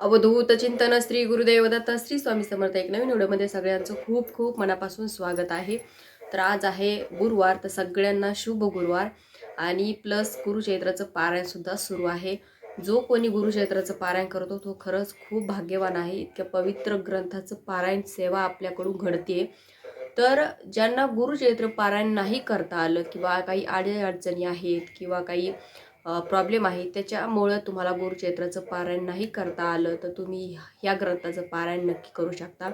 अवधूत चिंतन श्री गुरुदेवदत्त श्री स्वामी समर्थ एक नवीन व्हिडिओमध्ये सगळ्यांचं खूप खूप मनापासून स्वागत आहे. तर आज आहे गुरुवार तर सगळ्यांना शुभ गुरुवार आणि प्लस गुरुचैत्राचं पारायणसुद्धा सुरू आहे. जो कोणी गुरुचैत्राचं पारायण करतो तो खरंच खूप भाग्यवान आहे. इतक्या पवित्र ग्रंथाचं पारायण सेवा आपल्याकडून घडते तर ज्यांना गुरुचैत्र पारायण नाही करता आलं किंवा काही अडचणी आहेत किंवा काही प्रॉब्लेम आहे. त्याच्यामुळं तुम्हाला गुरुक्षेत्राचं पारायण नाही करता आलं तर तुम्ही ह्या ग्रंथाचं पारायण नक्की करू शकता.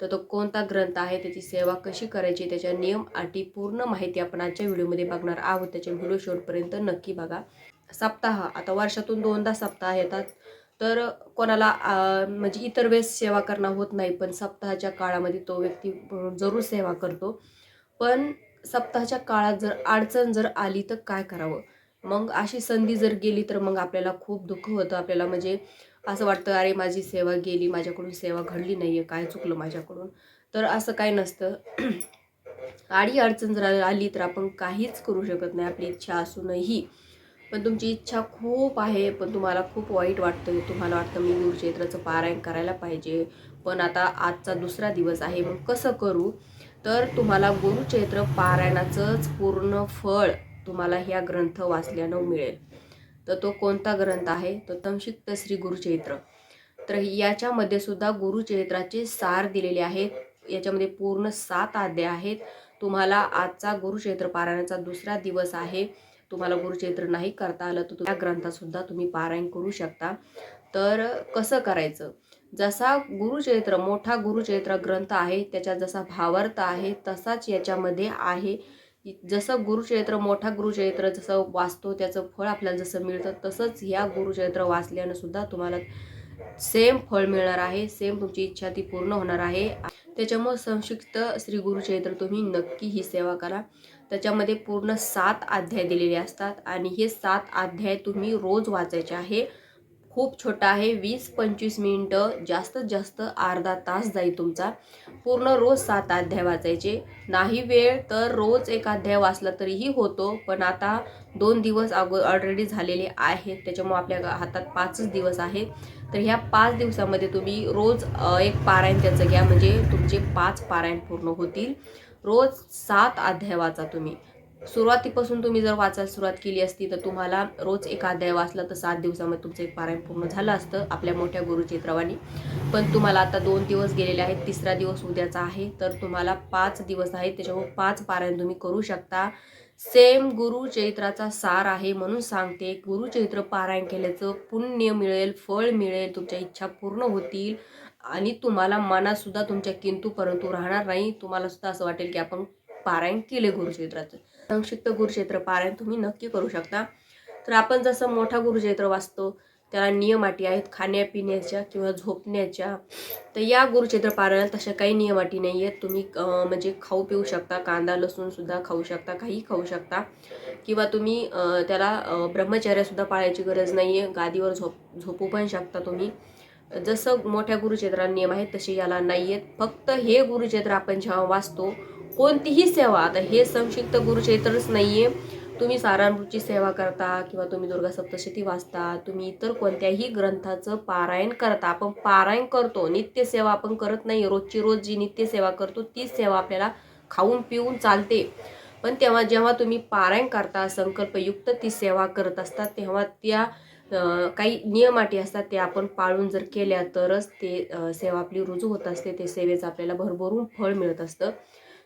तर तो कोणता ग्रंथ आहे? त्याची सेवा कशी करायची? त्याच्या नियम अटी पूर्ण माहिती आपण आजच्या व्हिडिओमध्ये बघणार आहोत. त्याच्या व्हिडिओ शेवटपर्यंत नक्की बघा. सप्ताह. आता वर्षातून दोनदा सप्ताह येतात. तर कोणाला म्हणजे इतर वेळेस सेवा करणं होत नाही पण सप्ताहाच्या काळामध्ये तो व्यक्ती जरूर सेवा करतो. पण सप्ताहाच्या काळात जर अडचण जर आली तर काय करावं? मग अशी संधी जर गेली तर मग आपल्याला खूप दुःख होतं. आपल्याला म्हणजे असं वाटतं अरे माझी सेवा गेली माझ्याकडून सेवा घडली नाही आहे काय चुकलं माझ्याकडून? तर असं काय नसतं. आडी अडचण जर आली तर आपण काहीच करू शकत नाही. आपली इच्छा असूनही. पण तुमची इच्छा खूप आहे पण तुम्हाला खूप वाईट वाटतं. तुम्हाला वाटतं मी गुरुक्षेत्राचं पारायण करायला पाहिजे. पण आता आजचा दुसरा दिवस आहे. मग कसं करू? तर तुम्हाला गुरुक्षेत्र पारायणाचंच पूर्ण फळ तुम्हाला ह्या ग्रंथ वाचल्यानं मिळेल. तर तो कोणता ग्रंथ आहे? तो तमशिक्त श्री गुरुचैत्र तर याच्यामध्ये सुद्धा गुरुचरित्राचे सार दिलेले आहेत. याच्यामध्ये पूर्ण सात अध्याय आहेत. तुम्हाला आजचा गुरुचरित्र पारायणाचा दुसरा दिवस आहे. तुम्हाला गुरुचैत्र नाही करता आलं तर त्या ग्रंथासुद्धा तुम्ही पारायण करू शकता. तर कसं करायचं? जसा गुरुचरित्र मोठा गुरुचरित्र ग्रंथ आहे त्याच्यात जसा भावार्थ आहे तसाच याच्यामध्ये आहे. जसं गुरुचरित्र मोठा गुरुचरित्र जसं वाचतो त्याचं फळ आपल्याला जसं मिळतं तसंच ह्या गुरुचरित्र वाचल्यानं सुद्धा तुम्हाला सेम फळ मिळणार आहे सेम तुमची इच्छा ती पूर्ण होणार आहे. त्याच्यामुळं संक्षिप्त श्री गुरुचरित्र तुम्ही नक्की ही सेवा करा. त्याच्यामध्ये पूर्ण सात अध्याय दिलेले असतात आणि हे सात अध्याय तुम्ही रोज वाचायचे आहे. खूप छोटा आहे. वीस पंचवीस मिनिटं जास्तीत जास्त अर्धा तास जाईल तुमचा. पूर्ण रोज सात अध्याय वाचायचे. नाही वेळ तर रोज एक अध्याय वाचला तरीही होतो पण आता दोन दिवस अगो ऑलरेडी झालेले आहेत. त्याच्यामुळे आपल्या हातात पाचच दिवस आहेत तर ह्या पाच दिवसामध्ये तुम्ही रोज एक पारायण त्याचं घ्या. म्हणजे तुमचे पाच पारायण पूर्ण होतील. रोज सात अध्याय वाचा तुम्ही. सुरुवातीपासून तुम्ही जर वाचायला सुरुवात केली असती तर तुम्हाला रोज एक अध्याय वाचला तर सात दिवसामध्ये तुमचं एक पारायण पूर्ण झालं असतं आपल्या मोठ्या गुरुचित्रावानी पण तुम्हाला आता दोन दिवस गेलेले आहेत तिसरा दिवस उद्याचा आहे तर तुम्हाला पाच दिवस आहेत त्याच्यामुळे पाच पारायण तुम्ही करू शकता. सेम गुरुचैत्राचा सार आहे म्हणून सांगते गुरुचैत्र पारायण केल्याचं पुण्य मिळेल फळ मिळेल तुमच्या इच्छा पूर्ण होतील आणि तुम्हाला मनातसुद्धा तुमच्या किंतू परंतु राहणार नाही. तुम्हाला सुद्धा असं वाटेल की आपण पारायण केले गुरुचैत्राचं संक्षिप्त गुरुक्षेत्र पारायण तुम्ही नक्की करू शकता. तर आपण जसं मोठा गुरुक्षेत्र वाचतो त्याला नियम अटी आहेत खाण्यापिण्याच्या किंवा झोपण्याच्या. तर या गुरुक्षेत्र पारायणात तशा काही नियम अटी नाही आहेत. तुम्ही म्हणजे खाऊ पिऊ शकता कांदा लसूणसुद्धा खाऊ शकता काही खाऊ शकता. किंवा तुम्ही त्याला ब्रह्मचर्यसुद्धा पाळायची गरज नाही आहे गादीवर झोप झोपू पण शकता तुम्ही. जसं मोठ्या गुरुचैत्राला नियम आहेत तसे याला नाही आहेत फक्त हे गुरुक्षेत्र आपण जेव्हा वाचतो कोणतीही सेवा आता हे संक्षिप्त गुरुचैत्रच नाही आहे तुम्ही सारामृतची सेवा करता किंवा तुम्ही दुर्गा सप्तशती वाचता तुम्ही इतर कोणत्याही ग्रंथाचं पारायण करता. आपण पारायण करतो नित्यसेवा आपण करत नाही. रोजची रोज जी नित्यसेवा करतो तीच सेवा आपल्याला खाऊन पिऊन चालते. पण तेव्हा जेव्हा तुम्ही पारायण करता संकल्पयुक्त ती सेवा करत असतात तेव्हा त्या काही नियम अटी असतात ते आपण पाळून जर केल्या तरच ते सेवा आपली रुजू होत असते. ते सेवेचं आपल्याला भरभरून फळ मिळत असतं.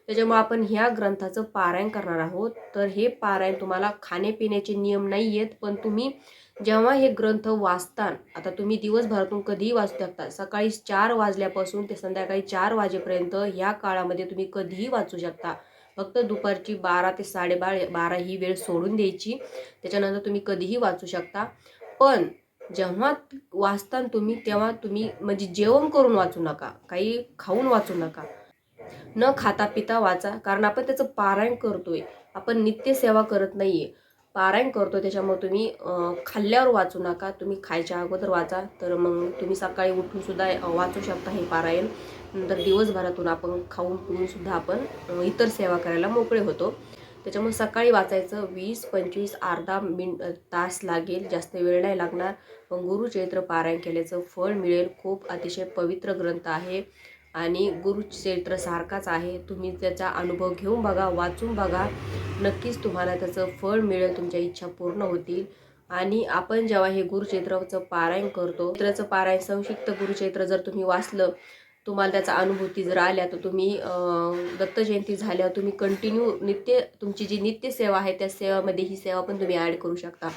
त्याच्यामुळे आपण ह्या ग्रंथाचं पारायण करणार आहोत. तर हे पारायण तुम्हाला खाण्यापिण्याचे नियम नाही आहेत पण तुम्ही जेव्हा हे ग्रंथ वाचता आता तुम्ही दिवसभरातून कधीही वाचू शकता. सकाळी चार वाजल्यापासून ते संध्याकाळी चार वाजेपर्यंत ह्या काळामध्ये तुम्ही कधीही वाचू शकता. फक्त दुपारची बारा ते साडेबारा बारा ही वेळ सोडून द्यायची. त्याच्यानंतर तुम्ही कधीही वाचू शकता. पण जेव्हा वाचता तुम्ही तेव्हा तुम्ही म्हणजे जेवण करून वाचू नका. काही खाऊन वाचू नका. न खाता पिता वाचा कारण आपण त्याचं पारायण करतोय. आपण नित्यसेवा करत नाही आहे पारायण करतो त्याच्यामुळे तुम्ही खाल्ल्यावर वाचू नका. तुम्ही खायच्या अगोदर वाचा तर मग तुम्ही सकाळी उठून सुद्धा वाचू शकता हे पारायण. नंतर दिवसभरातून आपण खाऊन पिऊन सुद्धा आपण इतर सेवा करायला मोकळे होतो. त्याच्यामुळे सकाळी वाचायचं वीस पंचवीस अर्धा मिन तास लागेल. जास्त वेळ नाही लागणार. पण गुरुचरित्र पारायण केल्याचं फळ मिळेल. खूप अतिशय पवित्र ग्रंथ आहे. आणि गुरुचैत्र सारखाच आहे. तुम्ही त्याचा अनुभव घेऊन बघा वाचून बघा. नक्कीच तुम्हाला त्याचं फळ मिळेल तुमच्या इच्छा पूर्ण होतील. आणि आपण जेव्हा हे गुरुचैत्राचं पारायण करतो चैत्राचं पारायण संक्षिप्त गुरुचैत्र जर तुम्ही वाचलं तुम्हाला त्याचा अनुभूती जर आल्या तर तुम्ही दत्त जयंती झाल्यावर तुम्ही कंटिन्यू नित्य तुमची जी नित्य सेवा आहे त्या सेवामध्ये ही सेवा पण तुम्ही ॲड करू शकता.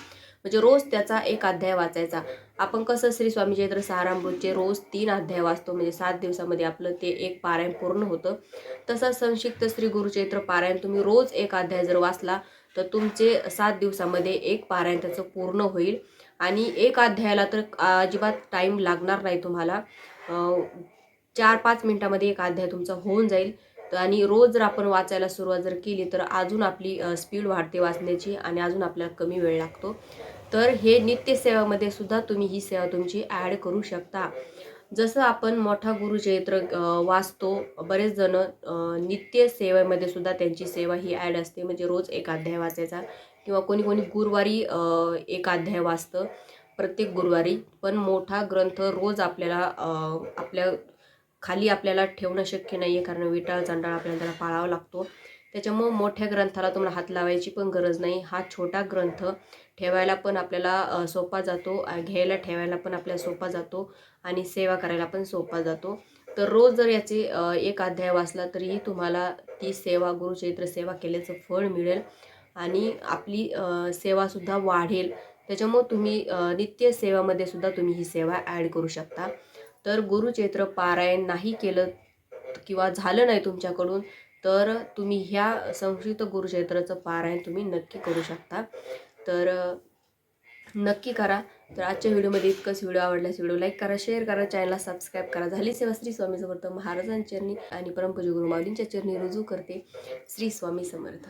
म्हणजे रोज त्याचा एक अध्याय वाचायचा. आपण कसं श्री स्वामी चैत्र सहारामृतचे रोज तीन अध्याय वाचतो म्हणजे सात दिवसामध्ये आपलं ते एक पारायण पूर्ण होतं. तसंच संक्षिप्त श्री गुरुचैत्र पारायण तुम्ही रोज एक अध्याय जर वाचला तर तुमचे सात दिवसामध्ये एक पारायण त्याचं पूर्ण होईल. आणि एक अध्यायाला तर अजिबात टाईम लागणार नाही तुम्हाला. चार पाच मिनटामध्ये एक अध्याय तुमचा होऊन जाईल. तर आणि रोज जर आपण वाचायला सुरुवात जर केली तर अजून आपली स्पीड वाढते वाचण्याची आणि अजून आपल्याला कमी वेळ लागतो. तर हे नित्य सेवामध्ये सुद्धा तुम्ही ही सेवा तुमची ॲड करू शकता. जसं आपण मोठा गुरुचरित्र वाचतो बरेच जण नित्य सेवेमध्ये सुद्धा त्यांची सेवा ही ॲड असते. म्हणजे रोज एक अध्याय वाचायचा किंवा कोणी कोणी गुरुवारी एक अध्याय वाचतं प्रत्येक गुरुवारी. पण मोठा ग्रंथ रोज आपल्याला आपल्या खाली आपल्याला ठेवणं शक्य नाही आहे कारण विटाळ चांडाळ आपल्याला त्याला पाळावा लागतो. त्याच्यामुळं मोठ्या ग्रंथाला तुम्हाला हात लावायची पण गरज नाही. हा छोटा ग्रंथ ठेवायला पण आपल्याला सोपा जातो. घ्यायला ठेवायला पण आपल्याला सोपा जातो आणि सेवा करायला पण सोपा जातो. तर रोज जर याचे एक अध्याय वाचला तरीही तुम्हाला ती सेवा गुरुचैत्र सेवा केल्याचं फळ मिळेल आणि आपली सेवासुद्धा वाढेल. त्याच्यामुळं तुम्ही नित्य सेवामध्ये सुद्धा तुम्ही ही सेवा ॲड करू शकता. तर गुरुचैत्र पारायण नाही केलं किंवा झालं नाही तुमच्याकडून तर तुम्ही ह्या संस्कृत गुरुक्षेत्राचं पारायण तुम्ही नक्की करू शकता. तर नक्की करा. तर आजच्या व्हिडिओमध्ये इतकंच. व्हिडिओ आवडल्यास व्हिडिओ लाईक करा शेअर करा चॅनलला सबस्क्राईब करा. झाली सेवा श्री स्वामी समर्थ महाराजांच्या चरणी आणि परमपूज गुरु माऊलींच्या चरणी रुजू करते. श्री स्वामी समर्थ.